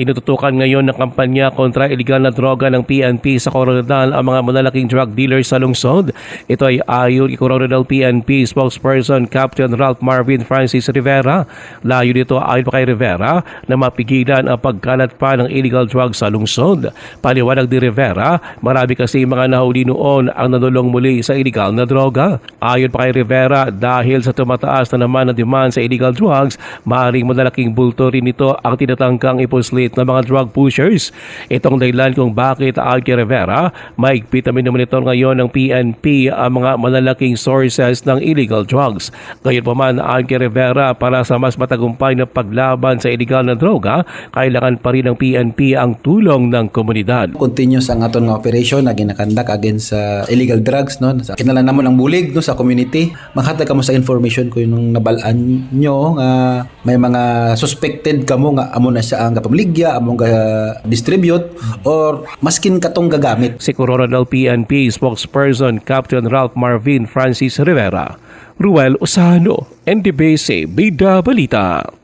Tinututukan ngayon ng kampanya kontra iligal na droga ng PNP sa Coronadal ang mga malalaking drug dealers sa lungsod. Ito ay ayon kay Coronadal PNP spokesperson Captain Ralph Marvin Francis Rivera. Layo nito ayon pa kay Rivera na mapigilan ang pagkalat pa ng illegal drugs sa lungsod. Paliwanag ni Rivera, marami kasi mga nahuli noon ang nanulong muli sa illegal na droga. Ayon pa kay Rivera, dahil sa tumataas na naman ang demand sa illegal drugs, maaaring malalaking bulto rin ito ang tinatangkang ipuslit ng mga drug pushers. Itong dahilan kung bakit kay Rivera, maigpit na minumonitor ngayon ng PNP ang mga malalaking sources ng illegal drugs. Gayon pa man kay Rivera, para sa mas matagumpay na paglaban sa illegal na droga, kailangan pa rin ng PNP ang tulong ng komunidad. continuous ang aton nga operation na ginakandak against sa illegal drugs no kinala namon ang bulig no sa community maghatag kamo sa information ko yung nabalaan nyo nga may mga suspected kamo nga amo na siya ang kapamligya amo ga distribute or maskin katong gagamit Si Coronadal PNP spokesperson Captain Ralph Marvin Francis Rivera. Ruel Osano, NDBC, Bida Balita.